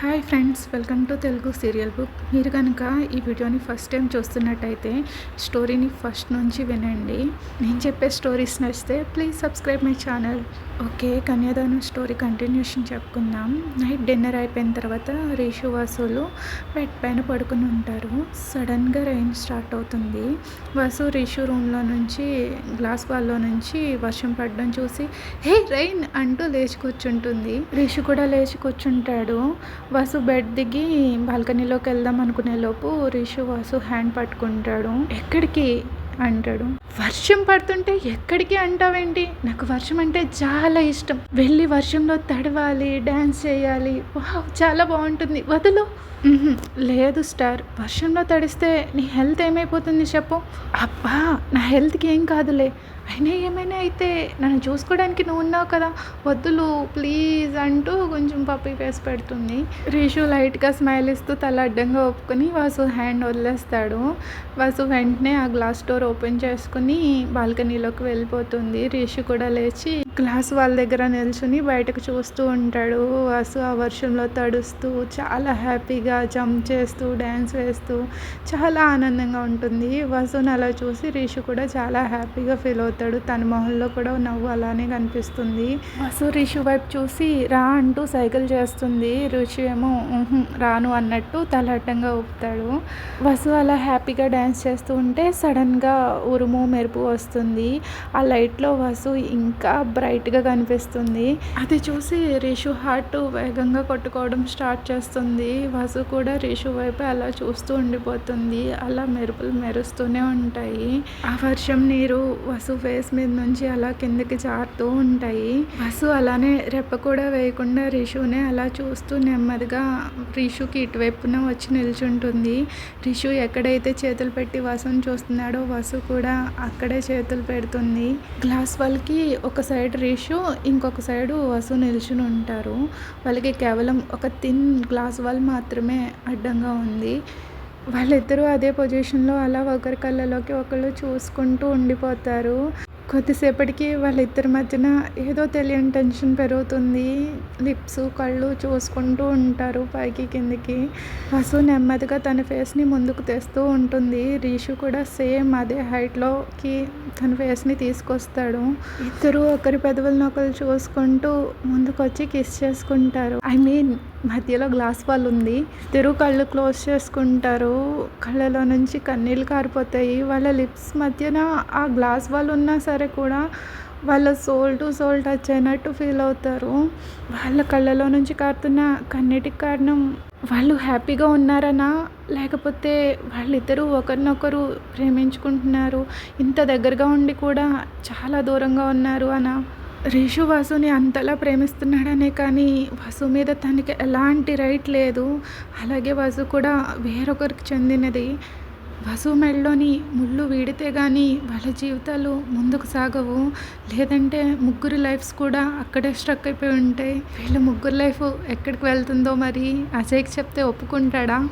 Hi friends welcome to Telugu serial book. మీరు కనుక ఈ వీడియోని ఫస్ట్ టైం చూస్తున్నట్టయితే స్టోరీని ఫస్ట్ నుంచి వినండి. నేను చెప్పే స్టోరీస్ నచ్చితే please subscribe my channel. Okay Kanyadanam story continuation చెప్పుకుందాం. నైట్ డిన్నర్ అయిపోయిన తర్వాత రేషు వాసులు బెడ్ పైన పడుకుని ఉంటారు. సడన్గా రైన్ స్టార్ట్ అవుతుంది. వాసు రేషు రూమ్లో నుంచి గ్లాస్ వాల్లో నుంచి వర్షం పడడం చూసి హే రైన్ అంటూ లేచి కూర్చుంటుంది. రిషు కూడా లేచి కూర్చుంటాడు. వాసు బెడ్ దిగి బాల్కనీలోకి వెళ్దాం అనుకునే లోపు రిషు వాసు హ్యాండ్ పట్టుకుంటాడు. ఎక్కడికి? అంటాడు. వర్షం పడుతుంటే ఎక్కడికి అంటావేంటి? నాకు వర్షం అంటే చాలా ఇష్టం. వెళ్ళి వర్షంలో తడవాలి డ్యాన్స్ చేయాలి. వావ్ చాలా బాగుంటుంది. వదులు. లేదు స్టార్. వర్షంలో తడిస్తే నీ హెల్త్ ఏమైపోతుంది చెప్పు. అబ్బా నా హెల్త్కి ఏం కాదులే. అయినా ఏమైనా అయితే నన్ను చూసుకోవడానికి నువ్వు ఉన్నావు కదా వద్దులు ప్లీజ్ అంటూ కొంచెం పప్పి వేసి పెడుతుంది. రీషు లైట్గా స్మైల్ ఇస్తూ తల అడ్డంగా ఒప్పుకొని వాసు హ్యాండ్ వదిలేస్తాడు. వాసు వెంటనే ఆ గ్లాస్ డోర్ ఓపెన్ చేసుకుని బాల్కనీలోకి వెళ్ళిపోతుంది. రీషు కూడా లేచి గ్లాస్ వాళ్ళ దగ్గర నిల్చుని బయటకు చూస్తూ ఉంటాడు. వాసు ఆ వర్షంలో తడుస్తూ చాలా హ్యాపీగా జంప్ చేస్తూ డ్యాన్స్ వేస్తూ చాలా ఆనందంగా ఉంటుంది. వాసుని అలా చూసి రీషు కూడా చాలా హ్యాపీగా ఫీల్ అవుతాడు తన మొహంలో కూడా నవ్వు అలానే కనిపిస్తుంది. వాసు రిషి వైపు చూసి రా అంటూ సైకిల్ చేస్తుంది. రుషి ఏమో రాను అన్నట్టు తలహట్టంగా ఊపుతాడు. వసు అలా హ్యాపీగా డ్యాన్స్ చేస్తూ ఉంటే సడన్గా ఉరుము మెరుపు వస్తుంది. ఆ లైట్లో వసు ఇంకా బ్రైట్గా కనిపిస్తుంది. అది చూసి రిషు హార్ట్ వేగంగా కొట్టుకోవడం స్టార్ట్ చేస్తుంది. వసు కూడా రిషు వైపు అలా చూస్తూ ఉండిపోతుంది. అలా మెరుపులు మెరుస్తూనే ఉంటాయి. ఆ వర్షం నీరు వసు ఫేస్ మీద నుంచి అలా కిందకి జారుతూ ఉంటాయి. బస్సు అలానే రెప్ప కూడా వేయకుండా రిషునే అలా చూస్తూ నెమ్మదిగా రిషుకి ఇటువైపున వచ్చి నిల్చుంటుంది. రిషు ఎక్కడైతే చేతులు పెట్టి వసుని చూస్తున్నాడో వసు కూడా అక్కడే చేతులు పెడుతుంది. గ్లాస్ వాళ్ళకి ఒక సైడ్ రిషు ఇంకొక సైడు వసు నిల్చుని ఉంటారు. వాళ్ళకి కేవలం ఒక థిన్ గ్లాస్ వాల్ మాత్రమే అడ్డంగా ఉంది. వాళ్ళిద్దరూ అదే పొజిషన్లో అలా ఒకరి కళ్ళలోకి ఒకళ్ళు చూసుకుంటూ ఉండిపోతారు. కొద్దిసేపటికి వాళ్ళిద్దరి మధ్యన ఏదో తెలియని టెన్షన్ పెరుగుతుంది. లిప్స్ కళ్ళు చూసుకుంటూ ఉంటారు పైకి కిందికి. వసు నెమ్మదిగా తన ఫేస్ని ముందుకు తెస్తూ ఉంటుంది. రీషు కూడా సేమ్ అదే హైట్లోకి తన ఫేస్ని తీసుకొస్తాడు. ఇద్దరు ఒకరి పెదవులను ఒకరు చూసుకుంటూ ముందుకొచ్చి కిస్ చేసుకుంటారు. ఐ మీన్ మధ్యలో గ్లాస్ వాల్ ఉంది. ఇద్దరు కళ్ళు క్లోజ్ చేసుకుంటారు. కళ్ళలో నుంచి కన్నీళ్ళు కారిపోతాయి. వాళ్ళ లిప్స్ మధ్యన ఆ గ్లాస్ వాల్ ఉన్నా సరే కూడా వాళ్ళ సోల్ టు సోల్ టచ్ అయినట్టు ఫీల్ అవుతారు. వాళ్ళ కళ్ళలో నుంచి కారుతున్న కన్నీటికి కారణం వాళ్ళు హ్యాపీగా ఉన్నారనా? లేకపోతే వాళ్ళిద్దరూ ఒకరినొకరు ప్రేమించుకుంటున్నారు. ఇంత దగ్గరగా ఉండి కూడా చాలా దూరంగా ఉన్నారు అనా? రిషు వాసుని అంతలా ప్రేమిస్తున్నాడనే కానీ వసు మీద తనకి ఎలాంటి రైట్ లేదు. అలాగే వసు కూడా వేరొకరికి చెందినది. వసు మెడలోని ముళ్ళు వీడితే కానీ వాళ్ళ జీవితాలు ముందుకు సాగవు. లేదంటే ముగ్గురు లైఫ్స్ కూడా అక్కడే స్ట్రక్ అయిపోయి ఉంటాయి. వీళ్ళ ముగ్గురు లైఫ్ ఎక్కడికి వెళ్తుందో మరి అజయ్కి చెప్తే ఒప్పుకుంటాడా?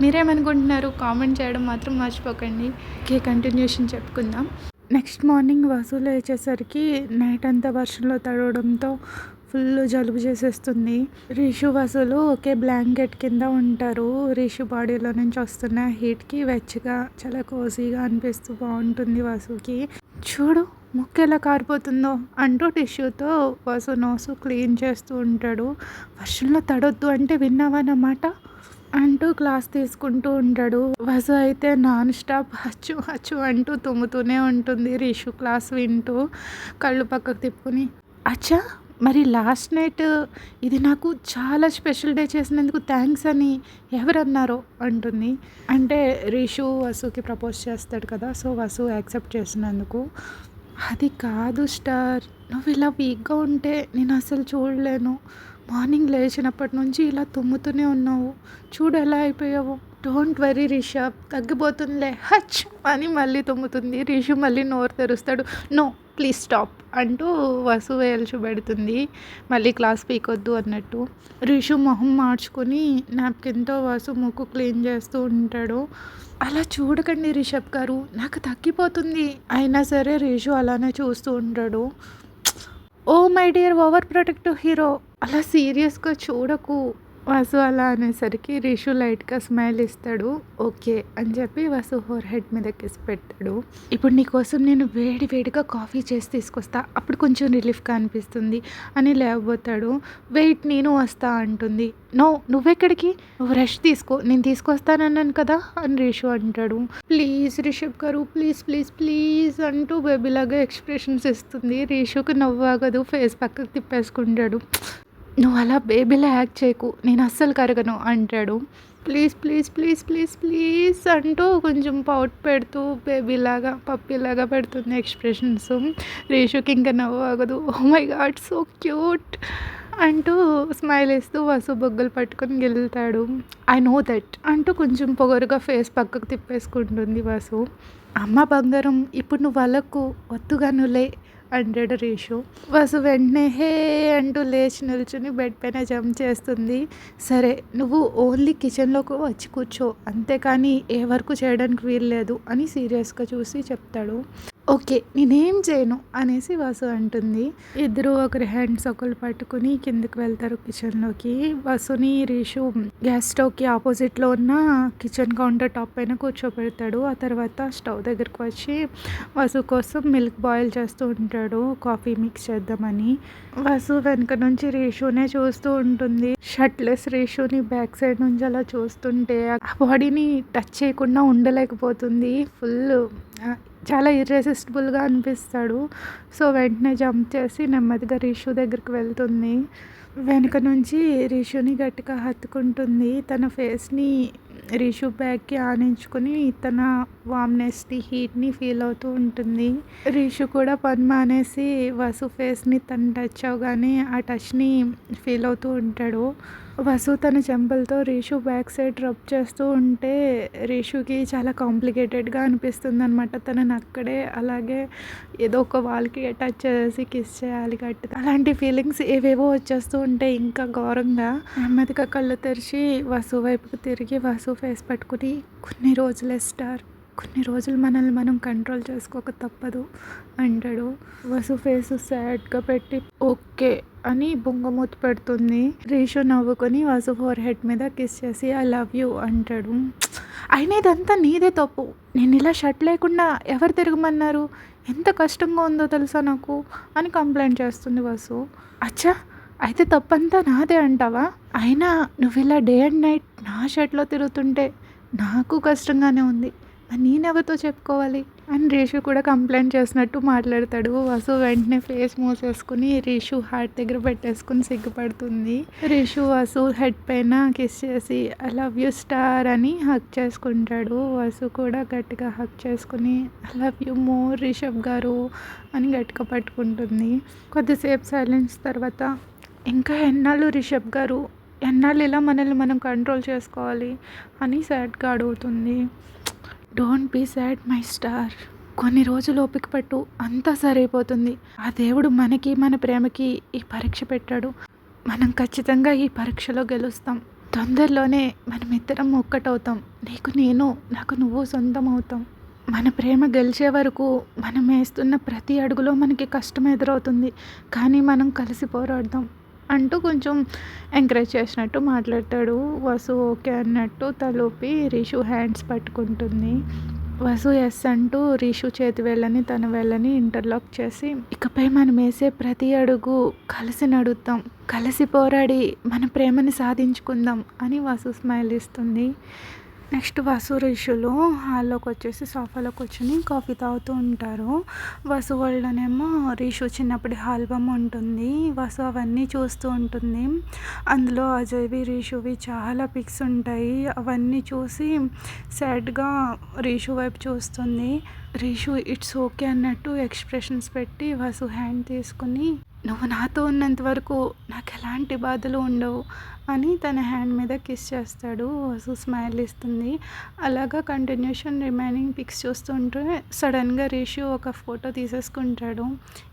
మీరేమనుకుంటున్నారు? కామెంట్ చేయడం మాత్రం మర్చిపోకండి. కే కంటిన్యూషన్ చెప్పుకుందాం. నెక్స్ట్ మార్నింగ్ వసూలు వచ్చేసరికి నైట్ అంతా వర్షంలో తడవడంతో ఫుల్ జలుబు చేసేస్తుంది. రిషు వసూలు ఒకే బ్లాంకెట్ కింద ఉంటారు. రిషు బాడీలో నుంచి వస్తున్న హీట్కి వెచ్చగా చాలా కోసీగా అనిపిస్తూ బాగుంటుంది వసుకి చూడు ముక్కు ఎలా కారిపోతుందో అంటూ టిష్యూతో వసు నోసు క్లీన్ చేస్తూ ఉంటాడు. వర్షంలో తడొద్దు అంటే విన్నావన్నమాట అంటూ క్లాస్ తీసుకుంటూ ఉంటాడు. వసు అయితే నాన్ స్టాప్ హచ్చు హచ్చు అంటూ తుమ్ముతూనే ఉంటుంది రిషు క్లాస్ వింటూ కళ్ళు పక్కకు తిప్పుకుని. అచ్చా మరి లాస్ట్ నైట్ ఇది నాకు చాలా స్పెషల్ డే చేసినందుకు థ్యాంక్స్ అని ఎవరన్నారో అంటుంది. అంటే రిషు వసుకి ప్రపోజ్ చేస్తాడు కదా సో వసు యాక్సెప్ట్ చేసినందుకు. అది కాదు స్టార్ నువ్వు ఇలా వీక్గా ఉంటే నేను అసలు చూడలేను. మార్నింగ్ లేచినప్పటి నుంచి ఇలా తుమ్ముతూనే ఉన్నావు. చూడు ఎలా అయిపోయావు. డోంట్ వరీ రిషబ్ తగ్గిపోతుందిలే. హచ్! అని మళ్ళీ తుమ్ముతుంది. రిషు మళ్ళీ నోరు తెరుస్తాడు. నో ప్లీజ్ స్టాప్ అంటూ వసు వేల్చు పెడుతుంది. మళ్ళీ క్లాస్ పీకొద్దు అన్నట్టు. రిషు మొహం మార్చుకొని నాప్కిన్తో వసు ముక్కు క్లీన్ చేస్తూ ఉంటాడు. అలా చూడకండి రిషబ్ గారు. నాకు తగ్గిపోతుంది. అయినా సరే రిషు అలానే చూస్తూ ఉంటాడు. Oh my dear over protective hero అలా సీరియస్గా చూడకు వసు అలా అనేసరికి రిషు లైట్గా స్మైల్ ఇస్తాడు. ఓకే అని చెప్పి వసు హోర్ హెడ్ మీద కిస్ పెట్టాడు ఇప్పుడు నీకోసం నేను వేడి వేడిగా కాఫీ చేసి తీసుకొస్తా అప్పుడు కొంచెం రిలీఫ్గా అనిపిస్తుంది అని లేవబోతాడు. వెయిట్ నేను వస్తా అంటుంది. నో నువ్వెక్కడికి? నువ్వు రెష్ తీసుకో నేను తీసుకొస్తానన్నాను కదా అని రిషు అంటాడు. ప్లీజ్ రిషబ్ గారు ప్లీజ్ ప్లీజ్ ప్లీజ్ అంటూ బేబీలాగా ఎక్స్ప్రెషన్స్ ఇస్తుంది. రిషుకి నవ్వాగదు ఫేస్ పక్కకు తిప్పేసుకుంటాడు. నువ్వు అలా బేబీలా యాక్ట్ చేయకు. నేను అస్సలు కరగను అంటాడు. Please please please please please అంటూ కొంచెం పౌట్ పెడుతూ బేబీలాగా పప్పీలాగా పెడుతుంది ఎక్స్ప్రెషన్స్. రేషుకి ఇంకా నవ్వు ఆగదు. Oh my god so cute అంటూ స్మైల్ వేస్తూ వసు బొగ్గులు పట్టుకొని గెలుతాడు. ఐ నో దట్ అంటూ కొంచెం పొగరుగా ఫేస్ పక్కకు తిప్పేసుకుంటుంది వసు. అమ్మ బంగారం ఇప్పుడు నువ్వు వాళ్ళకు వద్దుగా నువ్వులే. హండ్రెడ్ రేషు వసు వెంటనే హే అంటూ లేచి నిల్చుని బెడ్ పైన జంప్ చేస్తుంది. సరే నువ్వు ఓన్లీ కిచెన్లోకి వచ్చి కూర్చో. అంతేకాని ఏ వర్క్ చేయడానికి వీల్లేదు అని సీరియస్గా చూసి చెప్తాడు. ఓకే నేనేం చేయను అనేసి వాసు అంటుంది. ఇద్దరు ఒకరి హ్యాండ్స్ ఒకరు పట్టుకుని కిందకి వెళ్తారు కిచెన్లోకి. వసుని రీషు గ్యాస్ స్టవ్కి ఆపోజిట్లో ఉన్న కిచెన్ కౌంటర్ టాప్ పైన కూర్చోబెడతాడు. ఆ తర్వాత స్టవ్ దగ్గరకు వచ్చి వసు కోసం మిల్క్ బాయిల్ చేస్తూ ఉంటాడు కాఫీ మిక్స్ చేద్దామని. వసు వెనక నుంచి రీషునే చూస్తూ ఉంటుంది. షర్ట్లెస్ రీషుని బ్యాక్ సైడ్ నుంచి అలా చూస్తుంటే ఆ బాడీని టచ్ చేయకుండా ఉండలేకపోతుంది. ఫుల్ చాలా ఇర్రెసిస్టిబుల్గా అనిపిస్తాడు. సో వెంటనే జంప్ చేసి నెమ్మదిగా రిషు దగ్గరికి వెళ్తుంది. వెనుక నుంచి రిషుని గట్టిగా హత్తుకుంటుంది. తన ఫేస్ని రిషు బ్యాగ్కి ఆనించుకొని తన వామ్నెస్ని హీట్ని ఫీల్ అవుతూ ఉంటుంది. రిషు కూడా పని మానేసి వసు ఫేస్ని తను టచ్ అవగానే ఆ టచ్ని ఫీల్ అవుతూ ఉంటాడు. వసు తన చెంపలతో రీషు బ్యాక్ సైడ్ రబ్ చేస్తూ ఉంటే రీషుకి చాలా కాంప్లికేటెడ్గా అనిపిస్తుంది అనమాట తనని అక్కడే అలాగే ఏదో ఒక వాళ్ళకి టచ్ చేసి కిస్ చేయాలి గట్టి అలాంటి ఫీలింగ్స్ ఏవేవో వచ్చేస్తూ ఉంటే ఇంకా ఘోరంగా నెమ్మదిగా కళ్ళు తెరిచి వసు వైపుకు తిరిగి వసు ఫేస్ పట్టుకుని కొన్ని రోజులే స్టార్ కొన్ని రోజులు మనల్ని మనం కంట్రోల్ చేసుకోక తప్పదు అంటాడు. వసు ఫేస్ సాడ్గా పెట్టి ఓకే అని బొంగమూతి పెడుతుంది. రేషో నవ్వుకొని వాసు ఫోర్ హెడ్ మీద కిస్ చేసి ఐ లవ్ యూ అంటాడు. అయినా ఇదంతా నీదే తప్పు. నేను ఇలా షర్ట్ లేకుండా ఎవరు తిరగమన్నారు? ఎంత కష్టంగా ఉందో తెలుసా నాకు? అని కంప్లైంట్ చేస్తుంది వాసు. అచ్చా అయితే తప్పంతా నాదే అంటావా? అయినా నువ్వు ఇలా డే అండ్ నైట్ నా షర్ట్లో తిరుగుతుంటే నాకు కష్టంగానే ఉంది. మరి నేనెవరితో చెప్పుకోవాలి? అని రేషు కూడా కంప్లైంట్ చేసినట్టు మాట్లాడతాడు. వసు వెంటనే ఫేస్ మూసేసుకుని రేషు హార్ట్ దగ్గర పెట్టేసుకుని సిగ్గుపడుతుంది. రేషు వసు హెడ్ పైన కిస్ చేసి ఐ లవ్ యూ స్టార్ అని హక్ చేసుకుంటాడు. వసు కూడా గట్టిగా హక్ చేసుకుని I love you more Rishabh garu అని గట్టిగా పట్టుకుంటుంది. కొద్దిసేపు సైలెన్స్ తర్వాత ఇంకా ఎన్నాళ్ళు రిషబ్ గారు? ఎన్నాళ్ళు ఇలా మనల్ని మనం కంట్రోల్ చేసుకోవాలి? అని సాడ్గా అడుగుతుంది. Don't be sad my star కొన్ని రోజులు ఓపిక పట్టు అంతా సరైపోతుంది. ఆ దేవుడు మనకి మన ప్రేమకి ఈ పరీక్ష పెట్టాడు. మనం ఖచ్చితంగా ఈ పరీక్షలో గెలుస్తాం. తొందరలోనే మనమిద్దరం ఒక్కటవుతాం. నీకు నేను నాకు నువ్వు సొంతం అవుతాం మన ప్రేమ గెలిచే వరకు మనం వేస్తున్న ప్రతి అడుగులో మనకి కష్టం ఎదురవుతుంది. కానీ మనం కలిసి పోరాడదాం. అంటూ కొంచెం ఎంకరేజ్ చేసినట్టు మాట్లాడతాడు. వసు ఓకే అన్నట్టు తలూపి రిషు హ్యాండ్స్ పట్టుకుంటుంది. వసు ఎస్ అంటూ రిషు చేతి వెళ్ళని తన వెళ్ళని ఇంటర్లాక్ చేసి ఇకపై మనం వేసే ప్రతి అడుగు కలిసి నడుద్దాం కలిసి పోరాడి మన ప్రేమని సాధించుకుందాం అని వసు స్మైల్ ఇస్తుంది. నెక్స్ట్ వసు ఋషులు హాల్లోకి వచ్చేసి సోఫాలో కూర్చొని కాఫీ తాగుతూ ఉంటారు. వసు వాళ్ళనేమో రిషు చిన్నప్పటి ఆల్బమ్ ఉంటుంది. వసు అవన్నీ చూస్తూ ఉంటుంది. అందులో అజయ్వి రిషువి చాలా పిక్స్ ఉంటాయి. అవన్నీ చూసి సాడ్గా రిషు వైపు చూస్తుంది. రిషు ఇట్స్ ఓకే అన్నట్టు ఎక్స్ప్రెషన్స్ పెట్టి వసు హ్యాండ్ తీసుకుని నువ్వు నాతో ఉన్నంత వరకు నాకు ఎలాంటి బాధలు ఉండవు అని తన హ్యాండ్ మీద కిస్ చేస్తాడు. వసు స్మైల్ ఇస్తుంది. అలాగా కంటిన్యూషన్ రిమైనింగ్ పిక్స్ చూస్తుంటే సడన్గా రిషు ఒక ఫోటో తీసేసుకుంటాడు.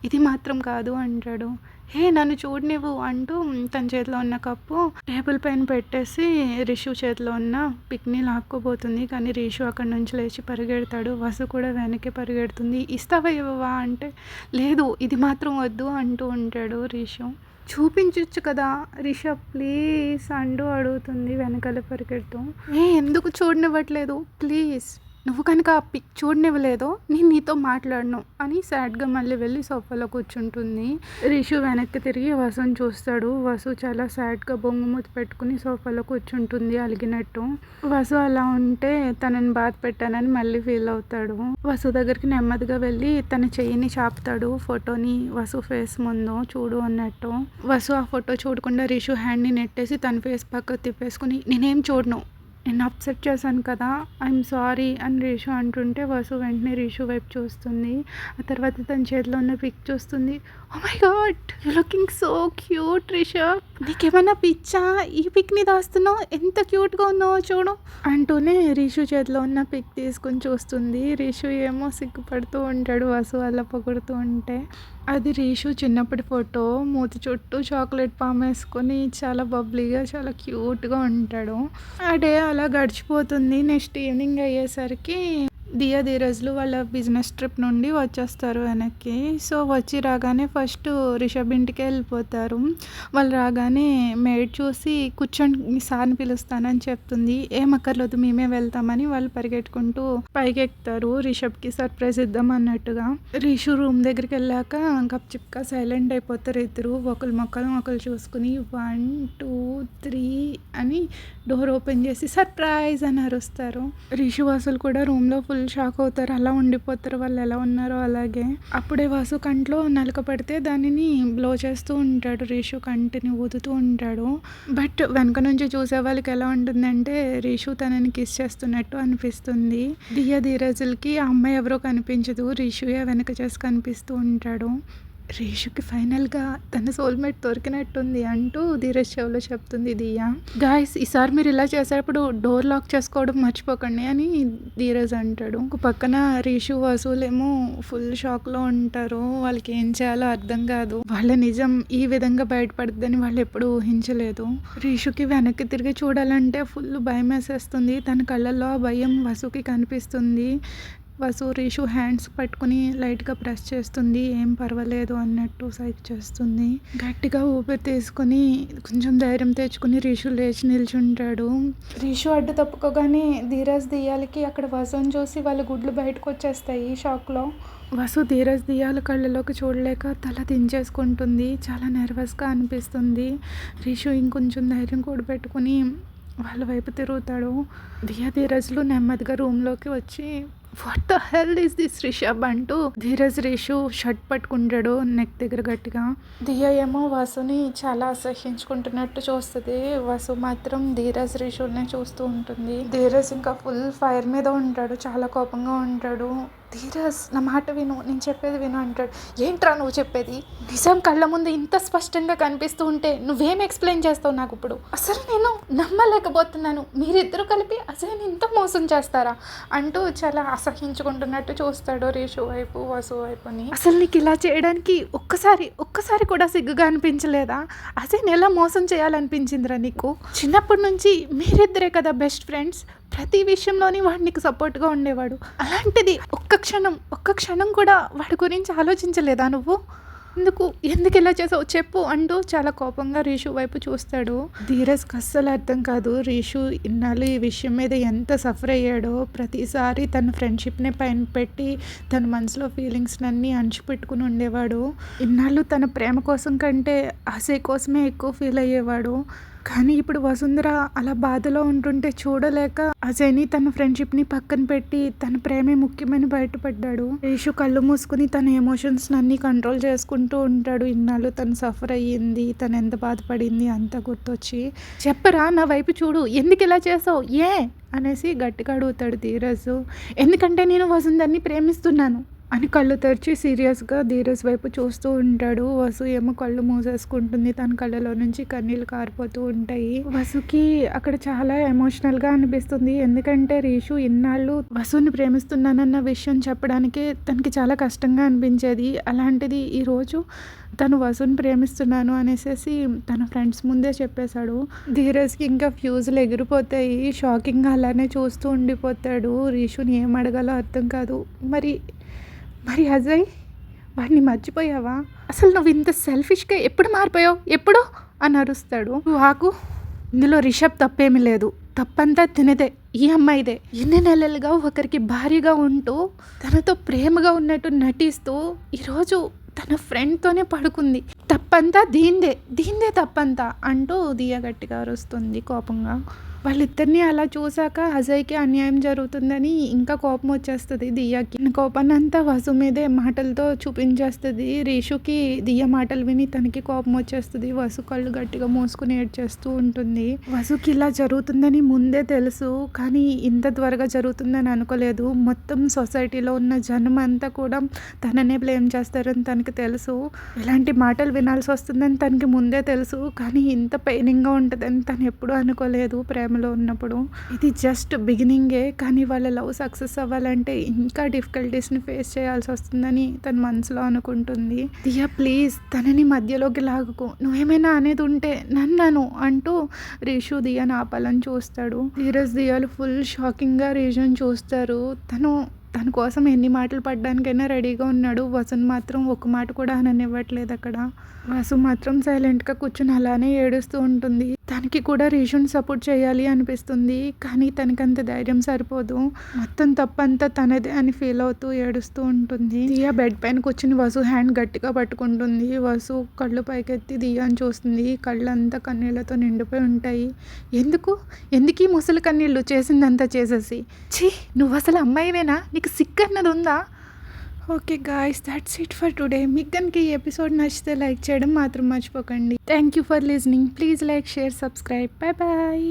ఇది మాత్రం కాదు అంటాడు. హే నన్ను చూడనివ్వు అంటూ తన చేతిలో ఉన్న కప్పు టేబుల్ పైన పెట్టేసి రిషు చేతిలో ఉన్న పిక్ని లాక్కోబోతుంది. కానీ రిషు అక్కడి నుంచి లేచి పరిగెడతాడు. వసు కూడా వెనక్కి పరిగెడుతుంది. ఇస్తావా ఇవ్వవా? అంటే లేదు ఇది మాత్రం వద్దు అంటూ ఉంటాడు రిషు. చూపించవచ్చు కదా రిషబ్ ప్లీజ్ అంటూ అడుగుతుంది వెనకాల పరిగెడుతూ. ఏ ఎందుకు చూడనివ్వట్లేదు? ప్లీజ్ నువ్వు కనుక ఆ పిక్ చూడనివ్వలేదో నేను నీతో మాట్లాడను అని సాడ్గా మళ్ళీ వెళ్ళి సోఫాలో కూర్చుంటుంది. రిషు వెనక్కి తిరిగి వసుని చూస్తాడు. వసు చాలా సాడ్గా బొంగుమూతి పెట్టుకుని సోఫాలో కూర్చుంటుంది అలిగినట్టు. వసు అలా ఉంటే తనని బాధ పెట్టానని మళ్ళీ ఫీల్ అవుతాడు. వసు దగ్గరికి నెమ్మదిగా వెళ్ళి తన చెయ్యిని చాపుతాడు. ఫోటోని వసు ఫేస్ ముందు చూడు అన్నట్టు. వసు ఆ ఫోటో చూడకుండా రిషు హ్యాండ్ని నెట్టేసి తన ఫేస్ పక్కకు తిప్పేసుకుని నేనేం చూడను నేను అప్సెట్ చేశాను కదా ఐఎమ్ సారీ అని రీషు అంటుంటే వసు వెంటనే రీషు వైపు చూస్తుంది. ఆ తర్వాత తన చేతిలో ఉన్న పిక్ చూస్తుంది. ఓ my god you looking so cute Rishabh నీకేమైనా పిచ్చా? ఈ పిక్ని దాస్తున్నావు? ఎంత క్యూట్గా ఉన్నావో చూడు. అంటూనే రీషు చేతిలో ఉన్న పిక్ తీసుకుని చూస్తుంది. రీషు ఏమో సిగ్గుపడుతూ ఉంటాడు వసు అలా పొగుడుతూ ఉంటే. అది రీషు చిన్నప్పటి ఫోటో. మూతి చుట్టూ చాక్లెట్ పామ్ వేసుకొని చాలా బబ్లీగా చాలా క్యూట్గా ఉంటాడు. ఆ డే అలా గడిచిపోతుంది. నెక్స్ట్ ఈవినింగ్ అయ్యేసరికి దియా ధీరజ్లు వాళ్ళ బిజినెస్ ట్రిప్ నుండి వచ్చేస్తారు వెనక్కి. సో వచ్చి రాగానే ఫస్ట్ రిషబ్ ఇంటికి వెళ్ళిపోతారు. వాళ్ళు రాగానే మేడ్ చూసి కూర్చొని సార్ని పిలుస్తానని చెప్తుంది. ఏం అక్కర్లేదు మేమే వెళ్తామని వాళ్ళు పరిగెట్టుకుంటూ పైకి ఎక్కుతారు రిషబ్కి సర్ప్రైజ్ ఇద్దాం అన్నట్టుగా. రిషు రూమ్ దగ్గరికి వెళ్ళాక గప్చిప్గా సైలెంట్ అయిపోతారు ఇద్దరు. ఒకరు మొక్కలు మొక్కలు చూసుకుని వన్ టూ త్రీ అని డోర్ ఓపెన్ చేసి సర్ప్రైజ్ అని అరుస్తారు. రిషు వాసులు కూడా రూమ్లో ఫుల్ షాక్ అవుతారు. అలా ఉండిపోతారు. వాళ్ళు ఎలా ఉన్నారో అలాగే. అప్పుడే వాసు కంట్లో నలక పడితే దానిని బ్లో చేస్తూ ఉంటాడు. రీషు కంటిని ఊదుతూ ఉంటాడు. బట్ వెనక నుంచి చూసే వాళ్ళకి ఎలా ఉంటుందంటే రీషు తనని కిస్ చేస్తున్నట్టు అనిపిస్తుంది. దియ ధీరజులకి ఆ అమ్మాయి ఎవరో కనిపించదు. రీషుయే వెనక చేసి కనిపిస్తూ ఉంటాడు. రీషుకి ఫైనల్గా తన సోల్మేట్ దొరికినట్టుంది అంటూ ధీరజ్ చెవులో చెప్తుంది దియా. గాయస్ ఈసారి మీరు ఇలా చేసేటప్పుడు డోర్ లాక్ చేసుకోవడం మర్చిపోకండి అని ధీరజ్ అంటాడు. ఒక పక్కన రీషు వసూలేమో ఫుల్ షాక్లో ఉంటారు. వాళ్ళకి ఏం చేయాలో అర్థం కాదు. వాళ్ళ నిజం ఈ విధంగా బయటపడుతుందని వాళ్ళు ఎప్పుడు ఊహించలేదు. రీషుకి వెనక్కి తిరిగి చూడాలంటే ఫుల్ భయం వేసేస్తుంది. తన కళ్ళల్లో ఆ భయం వసుకి కనిపిస్తుంది. వసు రీషు హ్యాండ్స్ పట్టుకుని లైట్గా ప్రెస్ చేస్తుంది. ఏం పర్వాలేదు అన్నట్టు సైక్ చేస్తుంది. గట్టిగా ఊపిరి తీసుకుని కొంచెం ధైర్యం తెచ్చుకుని రీషు లేచి నిల్చుంటాడు. రీషు అడ్డు తప్పుకోగానే ధీరజ్ దియాలకి అక్కడ వసుని చూసి వాళ్ళ గుడ్లు బయటకు వచ్చేస్తాయి షాక్లో. వసు ధీరజ్ దియాల కళ్ళలోకి చూడలేక తల దించేసుకుంటుంది. చాలా నర్వస్గా అనిపిస్తుంది. రీషు ఇంకొంచెం ధైర్యం కూడబెట్టుకుని వాళ్ళ వైపు తిరుగుతాడు. దియా ధీరజ్లు నెమ్మదిగా రూమ్లోకి వచ్చి what the hell is this Rishabh అంటూ ధీరజ్ రేషు షర్ట్ పట్టుకుంటాడు నెక్ దగ్గర గట్టిగా. దియ ఏమో వసుని చాలా అసహ్యించుకుంటున్నట్టు చూస్తుంది. వసు మాత్రం ధీరజ్ రేషునే చూస్తూ ఉంటుంది. ధీరజ్ ఇంకా ఫుల్ ఫైర్ మీద ఉంటాడు. చాలా కోపంగా ఉంటాడు. ధీరస్ నా మాట విను నేను చెప్పేది విను అంటాడు. ఏంట్రా నువ్వు చెప్పేది? నిజం కళ్ళ ముందు ఇంత స్పష్టంగా కనిపిస్తూ ఉంటే నువ్వేం ఎక్స్ప్లెయిన్ చేస్తావు నాకు ఇప్పుడు? అసలు నేను నమ్మలేకపోతున్నాను. మీరిద్దరు కలిపి అసలు ఇంత మోసం చేస్తారా? అంటూ చాలా అసహించుకుంటున్నట్టు చూస్తాడు రేషు వైపు వసు వైపుని అసలు నీకు ఇలా చేయడానికి ఒక్కసారి ఒక్కసారి కూడా సిగ్గుగా అనిపించలేదా? అసలు ఎలా మోసం చేయాలనిపించిందిరా నీకు? చిన్నప్పటి నుంచి మీరిద్దరే కదా బెస్ట్ ఫ్రెండ్స్ ప్రతి విషయంలోని వాడు నీకు సపోర్ట్గా ఉండేవాడు. అలాంటిది ఒక్క క్షణం ఒక్క క్షణం కూడా వాడి గురించి ఆలోచించలేదా నువ్వు? ఎందుకు ఎందుకు ఇలా చేసావు? చెప్పు అంటూ చాలా కోపంగా రీషు వైపు చూస్తాడు. ధీరజ్కి అస్సలు అర్థం కాదు. రీషు ఇన్నాళ్ళు ఈ విషయం మీద ఎంత సఫర్ అయ్యాడో ప్రతిసారి తన ఫ్రెండ్షిప్ని పైన పెట్టి తన మనసులో ఫీలింగ్స్ని అన్నీ అణచిపెట్టుకుని ఉండేవాడు. ఇన్నాళ్ళు తన ప్రేమ కోసం కంటే ఆశయ కోసమే ఎక్కువ ఫీల్ అయ్యేవాడు. కానీ ఇప్పుడు వసుంధర అలా బాధలో ఉంటుంటే చూడలేక అజయ్ని తన ఫ్రెండ్షిప్ని పక్కన పెట్టి తన ప్రేమే ముఖ్యమని బయటపడ్డాడు. యేషు కళ్ళు మూసుకుని తన ఎమోషన్స్ అన్ని కంట్రోల్ చేసుకుంటూ ఉంటాడు. ఇన్నాళ్ళు తను సఫర్ అయ్యింది తను ఎంత బాధపడింది అంతా గుర్తొచ్చి చెప్పరా నా వైపు చూడు ఎందుకు ఇలా చేసావు? ఏ? అనేసి గట్టిగా అడుగుతాడు ధీరజు. ఎందుకంటే నేను వసుంధర్ని ప్రేమిస్తున్నాను. అని కళ్ళు తెరిచి సీరియస్గా ధీరజ్ వైపు చూస్తూ ఉంటాడు. వసు ఏమో కళ్ళు మూసేసుకుంటుంది. తన కళ్ళలో నుంచి కన్నీళ్ళు కారిపోతూ ఉంటాయి. వసుకి అక్కడ చాలా ఎమోషనల్గా అనిపిస్తుంది. ఎందుకంటే రీషు ఇన్నాళ్ళు వసుని ప్రేమిస్తున్నానన్న విషయం చెప్పడానికి తనకి చాలా కష్టంగా అనిపించేది. అలాంటిది ఈరోజు తను వసుని ప్రేమిస్తున్నాను అనేసి తన ఫ్రెండ్స్ ముందే చెప్పేశాడు. ధీరజ్కి ఇంకా ఫ్యూజులు ఎగిరిపోతాయి. షాకింగ్ అలానే చూస్తూ ఉండిపోతాడు. రీషుని ఏం అడగాలో అర్థం కాదు. మరి మరి అజయ్ వాడిని మర్చిపోయావా? అసలు నువ్వు ఇంత సెల్ఫిష్గా ఎప్పుడు మారిపోయావు? ఎప్పుడు? అని అరుస్తాడు. వాకు ఇందులో రిషబ్ తప్పేమీ లేదు. తప్పంతా తినదే. ఈ అమ్మాయిదే. ఎన్ని నెలలుగా ఒకరికి భారీగా ఉంటూ తనతో ప్రేమగా ఉన్నట్టు నటిస్తూ ఈరోజు తన ఫ్రెండ్తోనే పడుకుంది. తప్పంతా దీందే. దీందే తప్పంతా అంటూ దియగట్టిగా అరుస్తుంది కోపంగా. వాళ్ళిద్దరిని అలా చూసాక అజయ్కి అన్యాయం జరుగుతుందని ఇంకా కోపం వచ్చేస్తుంది దియాకి కోపాన్ని వసు మీదే మాటలతో చూపించేస్తుంది. రీషుకి దియ్య మాటలు విని తనకి కోపం వచ్చేస్తుంది. వసు కళ్ళు గట్టిగా మూసుకుని ఏడ్చేస్తూ ఉంటుంది. వసుకి ఇలా జరుగుతుందని ముందే తెలుసు కానీ ఇంత త్వరగా జరుగుతుందని అనుకోలేదు. మొత్తం సొసైటీలో ఉన్న జనం అంతా కూడా తననే బ్లేమ్ చేస్తారని తనకి తెలుసు. ఇలాంటి మాటలు వినాల్సి వస్తుందని తనకి ముందే తెలుసు కానీ ఇంత పెయినింగ్గా ఉంటుందని తను ఎప్పుడూ అనుకోలేదు. టైంలో ఉన్నప్పుడు ఇది జస్ట్ బిగినింగే కానీ వాళ్ళ లవ్ సక్సెస్ అవ్వాలంటే ఇంకా డిఫికల్టీస్ని ఫేస్ చేయాల్సి వస్తుందని తన మనసులో అనుకుంటుంది. దియా ప్లీజ్ తనని మధ్యలోకి లాగుకు. నువ్వేమైనా అనేది ఉంటే నన్నను అంటూ రిషు దియాని ఆపాలని చూస్తాడు. ధీరజ్ దియాలు ఫుల్ షాకింగ్గా రీజన్ చూస్తారు. తను తన కోసం ఎన్ని మాటలు పడ్డానికైనా రెడీగా ఉన్నాడు. వసన్ మాత్రం ఒక మాట కూడా అననివ్వట్లేదు అక్కడ. వసు మాత్రం సైలెంట్గా కూర్చుని అలానే ఏడుస్తూ ఉంటుంది. తనకి కూడా రీషుని సపోర్ట్ చేయాలి అనిపిస్తుంది. కానీ తనకి అంత ధైర్యం సరిపోదు. మొత్తం తప్పంతా తనదే అని ఫీల్ అవుతూ ఏడుస్తూ ఉంటుంది. దియా బెడ్ పైన కూర్చుని వసు హ్యాండ్ గట్టిగా పట్టుకుంటుంది. వసు కళ్ళు పైకెత్తి దియాని చూస్తుంది. కళ్ళు అంతా కన్నీళ్ళతో నిండిపోయి ఉంటాయి. ఎందుకు? ఎందుకు ఈ ముసలి కన్నీళ్ళు చేసిందంతా చేసేసి? ఛీ! నువ్వు అసలు అమ్మాయివేనా? నీకు సిక్ అన్నది ఉందా okay guys that's it for today మీకు కనుక ఈ ఎపిసోడ్ నచ్చితే లైక్ చేయడం మాత్రం మర్చిపోకండి. Thank you for listening please like share subscribe bye bye